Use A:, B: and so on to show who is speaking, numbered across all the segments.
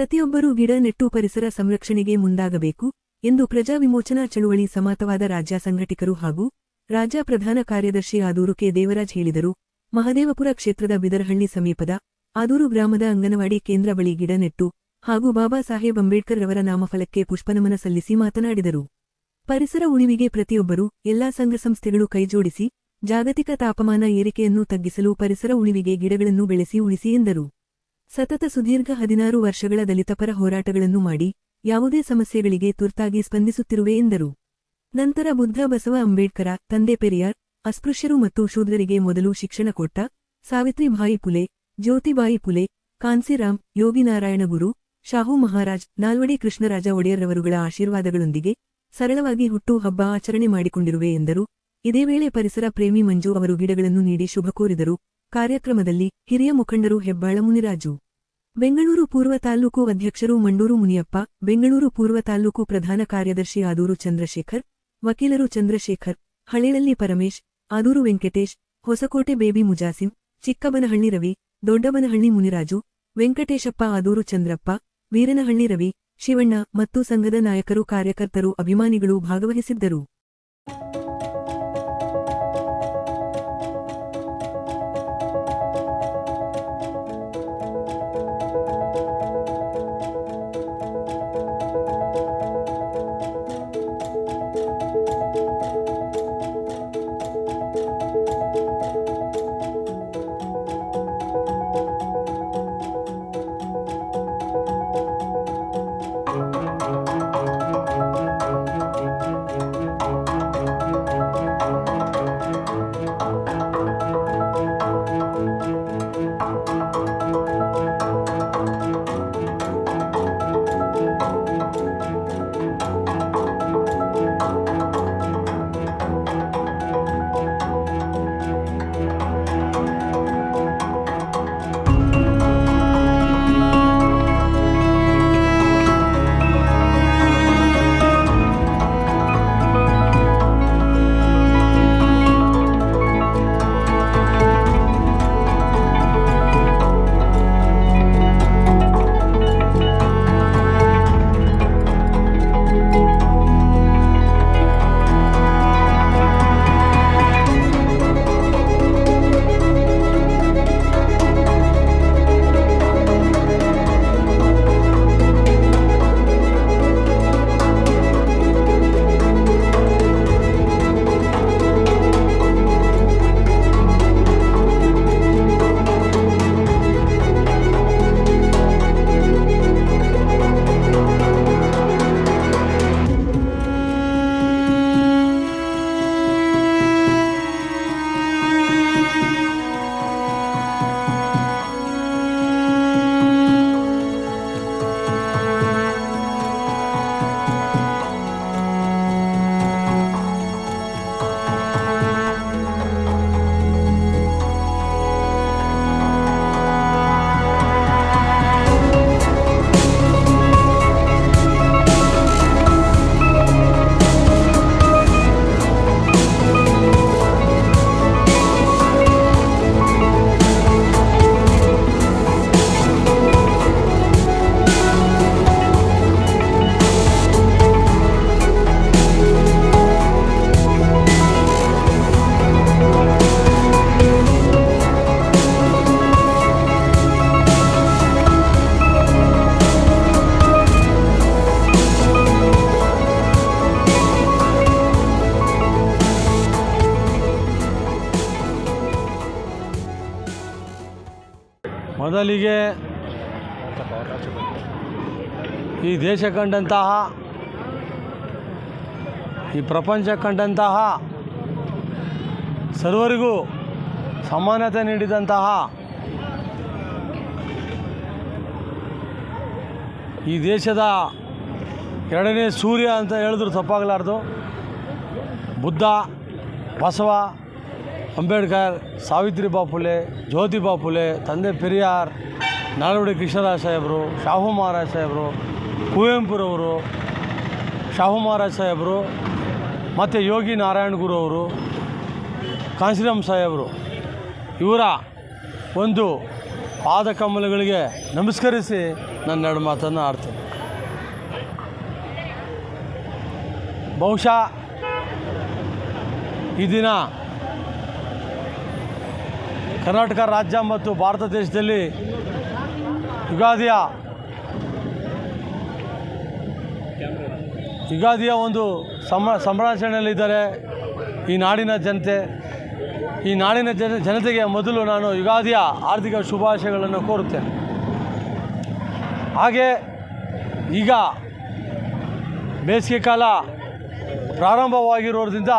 A: ಪ್ರತಿಯೊಬ್ಬರೂ ಗಿಡ ನೆಟ್ಟು ಪರಿಸರ ಸಂರಕ್ಷಣೆಗೆ ಮುಂದಾಗಬೇಕು ಎಂದು ಪ್ರಜಾ ವಿಮೋಚನಾ ಚಳುವಳಿ ಸಮಾತವಾದ ರಾಜ್ಯ ಸಂಘಟಕರು ಹಾಗೂ ರಾಜ್ಯ ಪ್ರಧಾನ ಕಾರ್ಯದರ್ಶಿ ಆದೂರು ಕೆ. ದೇವರಾಜ್ ಹೇಳಿದರು. ಮಹದೇವಪುರ ಕ್ಷೇತ್ರದ ಬಿದರಹಳ್ಳಿ ಸಮೀಪದ ಆದೂರು ಗ್ರಾಮದ ಅಂಗನವಾಡಿ ಕೇಂದ್ರ ಬಳಿ ಗಿಡ ನೆಟ್ಟು ಹಾಗೂ ಬಾಬಾ ಸಾಹೇಬ್ ಅಂಬೇಡ್ಕರ್ ರವರ ನಾಮಫಲಕ್ಕೆ ಪುಷ್ಪನಮನ ಸಲ್ಲಿಸಿ ಮಾತನಾಡಿದರು. ಪರಿಸರ ಉಳಿವಿಗೆ ಪ್ರತಿಯೊಬ್ಬರು ಎಲ್ಲಾ ಸಂಘ ಸಂಸ್ಥೆಗಳು ಕೈಜೋಡಿಸಿ ಜಾಗತಿಕ ತಾಪಮಾನ ಏರಿಕೆಯನ್ನು ತಗ್ಗಿಸಲು ಪರಿಸರ ಉಳಿವಿಗೆ ಗಿಡಗಳನ್ನು ಬೆಳೆಸಿ ಉಳಿಸಿ ಎಂದರು. ಸತತ ಸುದೀರ್ಘ ಹದಿನಾರು ವರ್ಷಗಳ ದಲಿತಪರ ಹೋರಾಟಗಳನ್ನು ಮಾಡಿ ಯಾವುದೇ ಸಮಸ್ಯೆಗಳಿಗೆ ತುರ್ತಾಗಿ ಸ್ಪಂದಿಸುತ್ತಿರುವೆ ಎಂದರು. ನಂತರ ಬುದ್ಧ ಬಸವ ಅಂಬೇಡ್ಕರ, ತಂದೆ ಪೆರಿಯಾರ್, ಅಸ್ಪೃಶ್ಯರು ಮತ್ತು ಶೂದ್ರರಿಗೆ ಮೊದಲು ಶಿಕ್ಷಣ ಕೊಟ್ಟ ಸಾವಿತ್ರಿಬಾಯಿ ಪುಲೆ, ಜ್ಯೋತಿಬಾಯಿ ಪುಲೆ, ಕಾನ್ಸಿರಾಮ್, ಯೋಗಿನಾರಾಯಣ ಗುರು, ಶಾಹು ಮಹಾರಾಜ್, ನಾಲ್ವಡಿ ಕೃಷ್ಣರಾಜ ಒಡೆಯರ್ರವರುಗಳ ಆಶೀರ್ವಾದಗಳೊಂದಿಗೆ ಸರಳವಾಗಿ ಹುಟ್ಟು ಹಬ್ಬ ಆಚರಣೆ ಮಾಡಿಕೊಂಡಿರುವೆ ಎಂದರು. ಇದೇ ವೇಳೆ ಪರಿಸರ ಪ್ರೇಮಿ ಮಂಜು ಅವರು ಗಿಡಗಳನ್ನು ನೀಡಿ ಶುಭ ಕೋರಿದರು. ಕಾರ್ಯಕ್ರಮದಲ್ಲಿ ಹಿರಿಯ ಮುಖಂಡರು ಹೆಬ್ಬಾಳ ಮುನಿರಾಜು, ಬೆಂಗಳೂರು ಪೂರ್ವ ತಾಲೂಕು ಅಧ್ಯಕ್ಷರು ಮಂಡೂರು ಮುನಿಯಪ್ಪ, ಬೆಂಗಳೂರು ಪೂರ್ವ ತಾಲೂಕು ಪ್ರಧಾನ ಕಾರ್ಯದರ್ಶಿ ಆದೂರು ಚಂದ್ರಶೇಖರ್, ವಕೀಲರು ಚಂದ್ರಶೇಖರ್ ಹಳೇಳಲ್ಲಿ ಪರಮೇಶ್, ಆದೂರು ವೆಂಕಟೇಶ್, ಹೊಸಕೋಟೆ ಬೇಬಿ ಮುಜಾಸಿಂ, ಚಿಕ್ಕಬನಹಳ್ಳಿ ರವಿ, ದೊಡ್ಡಬನಹಳ್ಳಿ ಮುನಿರಾಜು, ವೆಂಕಟೇಶಪ್ಪ ಆದೂರು ಚಂದ್ರಪ್ಪ, ವೀರನಹಳ್ಳಿ ರವಿ, ಶಿವಣ್ಣ ಮತ್ತು ಸಂಘದ ನಾಯಕರು ಕಾರ್ಯಕರ್ತರು ಅಭಿಮಾನಿಗಳು ಭಾಗವಹಿಸಿದ್ದರು.
B: ಮೊದಲಿಗೆ ಈ ದೇಶ ಕಂಡಂತಹ, ಈ ಪ್ರಪಂಚ ಕಂಡಂತಹ, ಸರ್ವರಿಗೂ ಸಮಾನತೆ ನೀಡಿದಂತಹ ಈ ದೇಶದ ಎರಡನೇ ಸೂರ್ಯ ಅಂತ ಹೇಳಿದ್ರು ತಪ್ಪಾಗಲಾರ್ದು. ಬುದ್ಧ, ಬಸವ ಅಂಬೇಡ್ಕರ್ ಸಾವಿತ್ರಿಬಾ ಫುಲೆ ಜ್ಯೋತಿಬಾ ಫುಲೆ, ತಂದೆ ಪೆರಿಯಾರ್, ನಾಲ್ವಡಿ ಕೃಷ್ಣರಾಜ ಸಾಹೇಬರು, ಶಾಹು ಮಹಾರಾಜ್ ಸಾಹೇಬರು, ಕುವೆಂಪುರವರು, ಶಾಹು ಮಹಾರಾಜ್ ಸಾಹೇಬರು, ಮತ್ತು ಯೋಗಿ ನಾರಾಯಣ ಗುರು ಅವರು ಕಾಂಶಿರಾಮ್ ಸಾಹೇಬರು. ಇವರ ಒಂದು ಪಾದಕಮಲಗಳಿಗೆ ನಮಸ್ಕರಿಸಿ ನನ್ನ ಎರಡು ಮಾತನ್ನು ಆಡ್ತೀನಿ. ಬಹುಶಃ ಈ ದಿನ ಕರ್ನಾಟಕ ರಾಜ್ಯ ಮತ್ತು ಭಾರತ ದೇಶದಲ್ಲಿ ಯುಗಾದಿಯ ಯುಗಾದಿಯ ಒಂದು ಸಮ ಸಂಭ್ರಾಚರಣೆಯಲ್ಲಿದ್ದಾರೆ ಈ ನಾಡಿನ ಜನತೆ. ಈ ನಾಡಿನ ಜನ ಜನತೆಗೆ ಮೊದಲು ನಾನು ಯುಗಾದಿಯ ಆರ್ಥಿಕ ಶುಭಾಶಯಗಳನ್ನು ಕೋರುತ್ತೇನೆ. ಹಾಗೆ ಈಗ ಬೇಸಿಗೆ ಕಾಲ ಪ್ರಾರಂಭವಾಗಿರೋದ್ರಿಂದ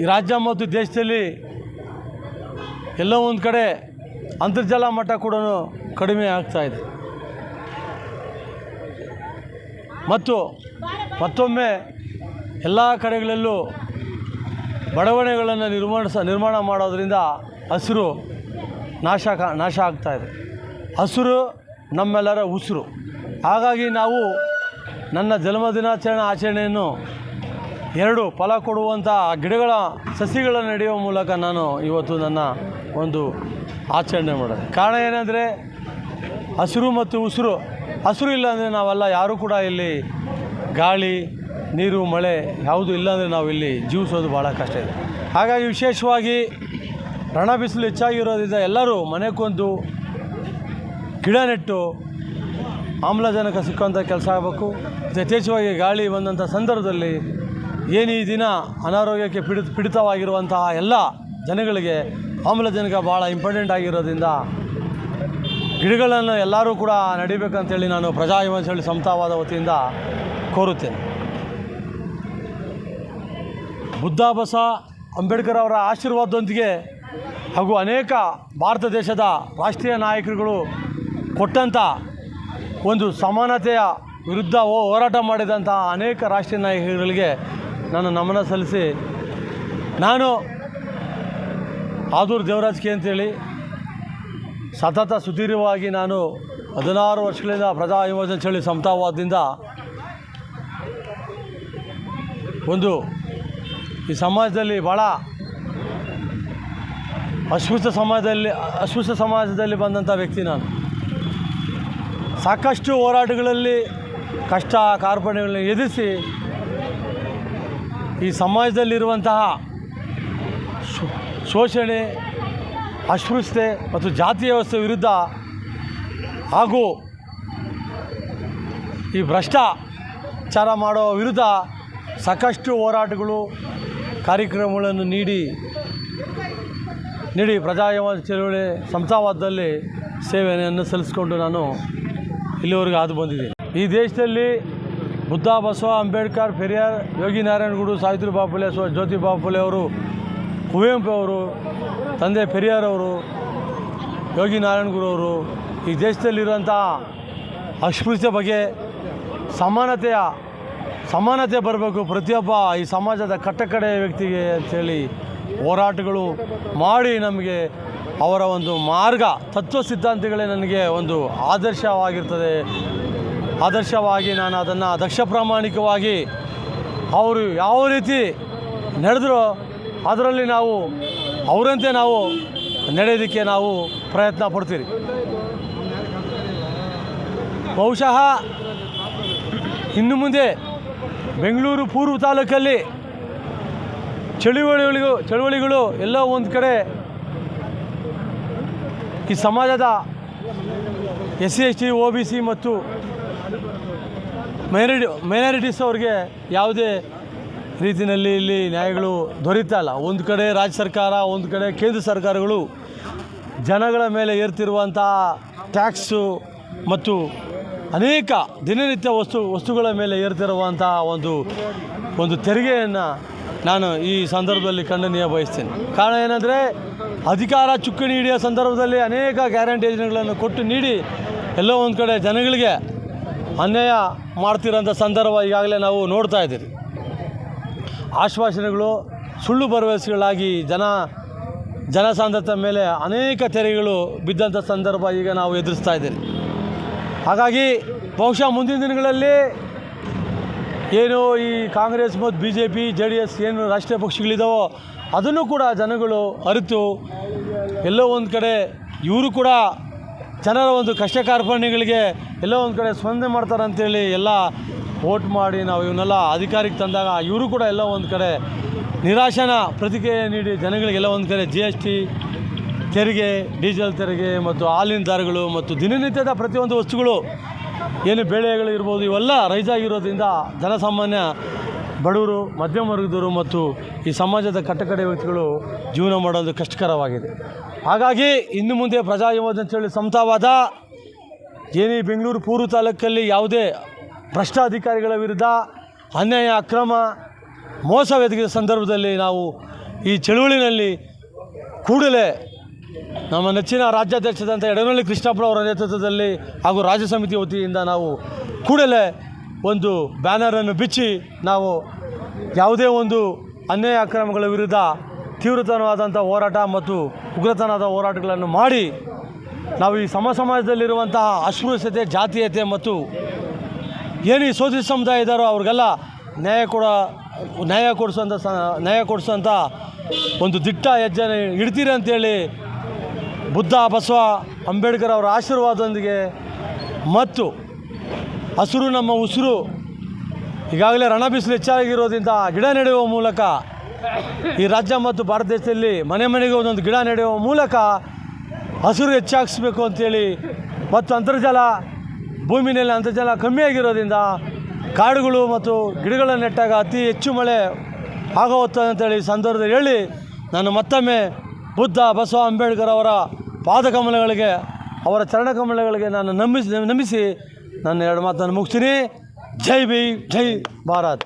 B: ಈ ರಾಜ್ಯ ಮತ್ತು ದೇಶದಲ್ಲಿ ಎಲ್ಲೋ ಒಂದು ಕಡೆ ಅಂತರ್ಜಲ ಮಟ್ಟ ಕೂಡ ಕಡಿಮೆ ಇದೆ. ಮತ್ತು ಮತ್ತೊಮ್ಮೆ ಎಲ್ಲ ಕಡೆಗಳಲ್ಲೂ ಬಡಾವಣೆಗಳನ್ನು ನಿರ್ಮಾಣಿಸ ನಿರ್ಮಾಣ ಮಾಡೋದರಿಂದ ಹಸಿರು ನಾಶ ನಾಶ ಆಗ್ತಾ ಇದೆ. ಹಸಿರು ನಮ್ಮೆಲ್ಲರ ಉಸಿರು. ಹಾಗಾಗಿ ನಾವು ನನ್ನ ಜನ್ಮದಿನಾಚರಣೆ ಆಚರಣೆಯನ್ನು ಎರಡು ಫಲ ಕೊಡುವಂಥ ಗಿಡಗಳ ಸಸಿಗಳ ನಡೆಯುವ ಮೂಲಕ ನಾನು ಇವತ್ತು ನನ್ನ ಒಂದು ಆಚರಣೆ ಮಾಡೋದು. ಕಾರಣ ಏನಂದರೆ, ಹಸಿರು ಮತ್ತು ಉಸಿರು. ಹಸಿರು ಇಲ್ಲಾಂದರೆ ನಾವೆಲ್ಲ ಯಾರೂ ಕೂಡ ಇಲ್ಲಿ ಗಾಳಿ, ನೀರು, ಮಳೆ ಯಾವುದು ಇಲ್ಲಾಂದರೆ ನಾವು ಇಲ್ಲಿ ಜೀವಿಸೋದು ಭಾಳ ಕಷ್ಟ ಇದೆ. ಹಾಗಾಗಿ ವಿಶೇಷವಾಗಿ ರಣ ಬಿಸಿಲು ಹೆಚ್ಚಾಗಿರೋದ್ರಿಂದ ಎಲ್ಲರೂ ಮನೆಗೊಂದು ಗಿಡ ನೆಟ್ಟು ಆಮ್ಲಜನಕ ಸಿಕ್ಕುವಂಥ ಕೆಲಸ ಆಗಬೇಕು. ಯಥೇಚ್ಛವಾಗಿ ಗಾಳಿ ಬಂದಂಥ ಸಂದರ್ಭದಲ್ಲಿ ಏನು ಈ ದಿನ ಅನಾರೋಗ್ಯಕ್ಕೆ ಪೀಡಿತ ಪೀಡಿತವಾಗಿರುವಂತಹ ಎಲ್ಲ ಜನಗಳಿಗೆ ಆಮ್ಲಜನಕ ಭಾಳ ಇಂಪಾರ್ಟೆಂಟ್ ಆಗಿರೋದ್ರಿಂದ ಗಿಡಗಳನ್ನು ಎಲ್ಲರೂ ಕೂಡ ನಡಿಬೇಕಂತೇಳಿ ನಾನು ಪ್ರಜಾ ಹೇಳಿ ಸಮತಾವಾದ ವತಿಯಿಂದ ಕೋರುತ್ತೇನೆ. ಬುದ್ಧ ಬಸ ಅಂಬೇಡ್ಕರ್ ಅವರ ಆಶೀರ್ವಾದದೊಂದಿಗೆ ಹಾಗೂ ಅನೇಕ ಭಾರತ ದೇಶದ ರಾಷ್ಟ್ರೀಯ ನಾಯಕರುಗಳು ಕೊಟ್ಟಂಥ ಒಂದು ಸಮಾನತೆಯ ವಿರುದ್ಧ ಹೋರಾಟ ಮಾಡಿದಂಥ ಅನೇಕ ರಾಷ್ಟ್ರೀಯ ನಾಯಕರುಗಳಿಗೆ ನಾನು ನಮನ ಸಲ್ಲಿಸಿ ನಾನು ಆದೂರು ದೇವರಾಜ್ ಕೆ ಅಂತೇಳಿ ಸತತ ಸುದೀರ್ಘವಾಗಿ ನಾನು ಹದಿನಾರು ವರ್ಷಗಳಿಂದ ಪ್ರಜಾ ವಿಮೋಚನೆ ಚಳಿ ಸಮತಾವಾದದಿಂದ ಒಂದು ಈ ಸಮಾಜದಲ್ಲಿ ಭಾಳ ಅಸ್ಪೃಶ್ಯ ಸಮಾಜದಲ್ಲಿ ಅಸ್ಪೃಶ್ಯ ಸಮಾಜದಲ್ಲಿ ಬಂದಂಥ ವ್ಯಕ್ತಿ ನಾನು. ಸಾಕಷ್ಟು ಹೋರಾಟಗಳಲ್ಲಿ ಕಷ್ಟ ಕಾರ್ಪಣ್ಯಗಳನ್ನ ಎದುರಿಸಿ ಈ ಸಮಾಜದಲ್ಲಿರುವಂತಹ ಶೋಷಣೆ, ಅಸ್ಪೃಶ್ಯತೆ ಮತ್ತು ಜಾತಿ ವ್ಯವಸ್ಥೆ ವಿರುದ್ಧ ಹಾಗೂ ಈ ಭ್ರಷ್ಟಾಚಾರ ಮಾಡೋ ವಿರುದ್ಧ ಸಾಕಷ್ಟು ಹೋರಾಟಗಳು, ಕಾರ್ಯಕ್ರಮಗಳನ್ನು ನೀಡಿ ನೀಡಿ ಪ್ರಜಾಯವಾದ ಚಳುವಳಿ ಸಂಸ್ಥಾವಾದದಲ್ಲಿ ಸೇವೆಯನ್ನು ಸಲ್ಲಿಸಿಕೊಂಡು ನಾನು ಇಲ್ಲಿವರೆಗೆ ಆದು ಬಂದಿದ್ದೀನಿ. ಈ ದೇಶದಲ್ಲಿ ಬುದ್ಧ ಬಸವ ಅಂಬೇಡ್ಕರ್ ಪೆರಿಯಾರ್ ಯೋಗಿ ನಾರಾಯಣಗುಡು ಸಾವಿತ್ರಿ ಬಾಪುಲೆ, ಸ್ವ ಜ್ಯೋತಿ ಬಾಪುಲೆ ಅವರು, ಕುವೆಂಪು ಅವರು, ತಂದೆ ಪೆರಿಯಾರ್ ಅವರು, ಯೋಗಿ ನಾರಾಯಣಗುರು ಅವರು, ಈ ದೇಶದಲ್ಲಿರುವಂಥ ಅಸ್ಪೃಶ್ಯ ಬಗ್ಗೆ ಸಮಾನತೆಯ, ಸಮಾನತೆ ಬರಬೇಕು ಪ್ರತಿಯೊಬ್ಬ ಈ ಸಮಾಜದ ಕಟ್ಟಕಡೆ ವ್ಯಕ್ತಿಗೆ ಅಂಥೇಳಿ ಹೋರಾಟಗಳು ಮಾಡಿ ನಮಗೆ ಅವರ ಒಂದು ಮಾರ್ಗ, ತತ್ವ ಸಿದ್ಧಾಂತಗಳೇ ನನಗೆ ಒಂದು ಆದರ್ಶವಾಗಿರ್ತದೆ. ಆದರ್ಶವಾಗಿ ನಾನು ಅದನ್ನು ದಕ್ಷ ಪ್ರಾಮಾಣಿಕವಾಗಿ ಅವರು ಯಾವ ರೀತಿ ನಡೆದರೋ ಅದರಲ್ಲಿ ನಾವು ಅವರಂತೆ ನಾವು ನಡೆಯೋದಕ್ಕೆ ನಾವು ಪ್ರಯತ್ನ ಪಡ್ತೀರಿ. ಬಹುಶಃ ಇನ್ನು ಮುಂದೆ ಬೆಂಗಳೂರು ಪೂರ್ವ ತಾಲೂಕಲ್ಲಿ ಚಳುವಳಿಗಳಿಗೂ ಚಳುವಳಿಗಳು ಎಲ್ಲೋ ಒಂದು ಕಡೆ ಈ ಸಮಾಜದ S C S T O B C ಮತ್ತು ಮೈನಾರಿಟಿ ಮೈನಾರಿಟೀಸ್ ಅವ್ರಿಗೆ ಯಾವುದೇ ರೀತಿಯಲ್ಲಿ ಇಲ್ಲಿ ನ್ಯಾಯಗಳು ದೊರೀತಾ ಇಲ್ಲ. ಒಂದು ಕಡೆ ರಾಜ್ಯ ಸರ್ಕಾರ, ಒಂದು ಕಡೆ ಕೇಂದ್ರ ಸರ್ಕಾರಗಳು ಜನಗಳ ಮೇಲೆ ಏರ್ತಿರುವಂಥ ಟ್ಯಾಕ್ಸು ಮತ್ತು ಅನೇಕ ದಿನನಿತ್ಯ ವಸ್ತು, ವಸ್ತುಗಳ ಮೇಲೆ ಏರ್ತಿರುವಂಥ ಒಂದು ಒಂದು ತೆರಿಗೆಯನ್ನು ನಾನು ಈ ಸಂದರ್ಭದಲ್ಲಿ ಖಂಡನೀಯ ಬಯಸ್ತೇನೆ. ಕಾರಣ ಏನಂದರೆ, ಅಧಿಕಾರ ಚುಕ್ಕಾಣಿ ಹಿಡಿಯೋ ಸಂದರ್ಭದಲ್ಲಿ ಅನೇಕ ಗ್ಯಾರಂಟಿ ಯೋಜನೆಗಳನ್ನು ಕೊಟ್ಟು ನೀಡಿ ಎಲ್ಲೋ ಒಂದು ಕಡೆ ಜನಗಳಿಗೆ ಅನ್ಯಾಯ ಮಾಡ್ತಿರೋಂಥ ಸಂದರ್ಭ ಈಗಾಗಲೇ ನಾವು ನೋಡ್ತಾ ಇದ್ದೀರಿ. ಆಶ್ವಾಸನೆಗಳು, ಸುಳ್ಳು ಭರವಸೆಗಳಾಗಿ ಜನ, ಜನಸಾಂದ್ರತೆ ಮೇಲೆ ಅನೇಕ ತೆರೆಗಳು ಬಿದ್ದಂಥ ಸಂದರ್ಭ ಈಗ ನಾವು ಎದುರಿಸ್ತಾ ಇದ್ದೀರಿ. ಹಾಗಾಗಿ ಬಹುಶಃ ಮುಂದಿನ ದಿನಗಳಲ್ಲಿ ಏನು ಈ ಕಾಂಗ್ರೆಸ್ ಮತ್ತು B J P J D S ಏನು ರಾಷ್ಟ್ರೀಯ ಪಕ್ಷಗಳಿದ್ದಾವೋ ಅದನ್ನು ಕೂಡ ಜನಗಳು ಅರಿತು ಎಲ್ಲೋ ಒಂದು ಕಡೆ ಇವರು ಕೂಡ ಜನರ ಒಂದು ಕಷ್ಟ ಕಾರ್ಪಣ್ಯಗಳಿಗೆ ಎಲ್ಲೋ ಒಂದು ಕಡೆ ಸ್ಪಂದನೆ ಮಾಡ್ತಾರೆ ಅಂತೇಳಿ ಎಲ್ಲ ವೋಟ್ ಮಾಡಿ ನಾವು ಇವನ್ನೆಲ್ಲ ಅಧಿಕಾರಕ್ಕೆ ತಂದಾಗ ಇವರು ಕೂಡ ಎಲ್ಲ ಒಂದು ಕಡೆ ನಿರಾಶನ ಪ್ರತಿಕ್ರಿಯೆ ನೀಡಿ ಜನಗಳಿಗೆಲ್ಲ ಒಂದು ಕಡೆ ಜಿ ಎಸ್ ಟಿ ತೆರಿಗೆ, ಡೀಸೆಲ್ ತೆರಿಗೆ ಮತ್ತು ಹಾಲಿನ ದರಗಳು ಮತ್ತು ದಿನನಿತ್ಯದ ಪ್ರತಿಯೊಂದು ವಸ್ತುಗಳು, ಏನು ಬೆಳೆಗಳು ಇರ್ಬೋದು ಇವೆಲ್ಲ ರೈಸ್ ಆಗಿರೋದ್ರಿಂದ ಜನಸಾಮಾನ್ಯ ಬಡವರು, ಮಧ್ಯಮ ವರ್ಗದವರು ಮತ್ತು ಈ ಸಮಾಜದ ಕಟ್ಟಕಡೆ ವ್ಯಕ್ತಿಗಳು ಜೀವನ ಮಾಡೋದು ಕಷ್ಟಕರವಾಗಿದೆ. ಹಾಗಾಗಿ ಇನ್ನು ಮುಂದೆ ಪ್ರಜಾ ಯೋಜನೆ ಅಂತೇಳಿ ಸಮತಾವಾದ ಏನೇ ಬೆಂಗಳೂರು ಪೂರ್ವ ತಾಲೂಕಲ್ಲಿ ಯಾವುದೇ ಭ್ರಷ್ಟ ಅಧಿಕಾರಿಗಳ ವಿರುದ್ಧ ಅನ್ಯಾಯ, ಅಕ್ರಮ ಮೋಸವೆದಗಿದ ಸಂದರ್ಭದಲ್ಲಿ ನಾವು ಈ ಚಳುವಳಿನಲ್ಲಿ ಕೂಡಲೇ ನಮ್ಮ ನೆಚ್ಚಿನ ರಾಜ್ಯಾಧ್ಯಕ್ಷದಂಥ ಎಡನಹಳ್ಳಿ ಕೃಷ್ಣಪ್ಪ ಅವರ ನೇತೃತ್ವದಲ್ಲಿ ಹಾಗೂ ರಾಜ್ಯ ಸಮಿತಿ ವತಿಯಿಂದ ನಾವು ಕೂಡಲೇ ಒಂದು ಬ್ಯಾನರನ್ನು ಬಿಚ್ಚಿ ನಾವು ಯಾವುದೇ ಒಂದು ಅನ್ಯಾಯ ಅಕ್ರಮಗಳ ವಿರುದ್ಧ ತೀವ್ರತನವಾದಂಥ ಹೋರಾಟ ಮತ್ತು ಉಗ್ರತನದ ಹೋರಾಟಗಳನ್ನು ಮಾಡಿ ನಾವು ಈ ಸಮ ಸಮಾಜದಲ್ಲಿರುವಂತಹ ಅಸ್ಪೃಶ್ಯತೆ, ಜಾತೀಯತೆ ಮತ್ತು ಏನು ಈ ಸಮುದಾಯ ಇದ್ದಾರೋ ಅವ್ರಿಗೆಲ್ಲ ನ್ಯಾಯ ಕೊಡ, ನ್ಯಾಯ ಕೊಡಿಸೋಂಥ ಸ, ನ್ಯಾಯ ಕೊಡಿಸುವಂಥ ಒಂದು ದಿಟ್ಟ ಹೆಜ್ಜೆ ಇಡ್ತೀರಿ ಅಂತೇಳಿ ಬುದ್ಧ ಬಸವ ಅಂಬೇಡ್ಕರ್ ಅವರ ಆಶೀರ್ವಾದದೊಂದಿಗೆ ಮತ್ತು ಹಸಿರು ನಮ್ಮ ಉಸಿರು. ಈಗಾಗಲೇ ರಣ ಬಿಸಿಲು ಹೆಚ್ಚಾಗಿರೋದ್ರಿಂದ ಗಿಡ ನೆಡುವ ಮೂಲಕ ಈ ರಾಜ್ಯ ಮತ್ತು ಭಾರತ ದೇಶದಲ್ಲಿ ಮನೆ ಮನೆಗೆ ಒಂದೊಂದು ಗಿಡ ನೆಡುವ ಮೂಲಕ ಹಸಿರು ಹೆಚ್ಚಾಗಿಸ್ಬೇಕು ಅಂತೇಳಿ ಮತ್ತು ಅಂತರ್ಜಲ ಭೂಮಿನಲ್ಲಿ ಅಂತರ್ಜಲ ಕಮ್ಮಿ ಆಗಿರೋದ್ರಿಂದ ಕಾಡುಗಳು ಮತ್ತು ಗಿಡಗಳನ್ನು ನೆಟ್ಟಾಗ ಅತಿ ಹೆಚ್ಚು ಮಳೆ ಆಗೋಗುತ್ತದೆ ಅಂತೇಳಿ ಸಂದರ್ಭದಲ್ಲಿ ಹೇಳಿ ನಾನು ಮತ್ತೊಮ್ಮೆ ಬುದ್ಧ ಬಸವ ಅಂಬೇಡ್ಕರ್ ಅವರ ಪಾದಕಮಲಗಳಿಗೆ, ಅವರ ಚರಣಕಮಲಗಳಿಗೆ ನಾನು ನಂಬಿಸಿ ನಂಬಿಸಿ ನನ್ನ ಎರಡು ಮಾತನ್ನು ಮುಗಿಸ್ತೀನಿ. ಜೈ ಬಿ ಜೈ ಭಾರತ್.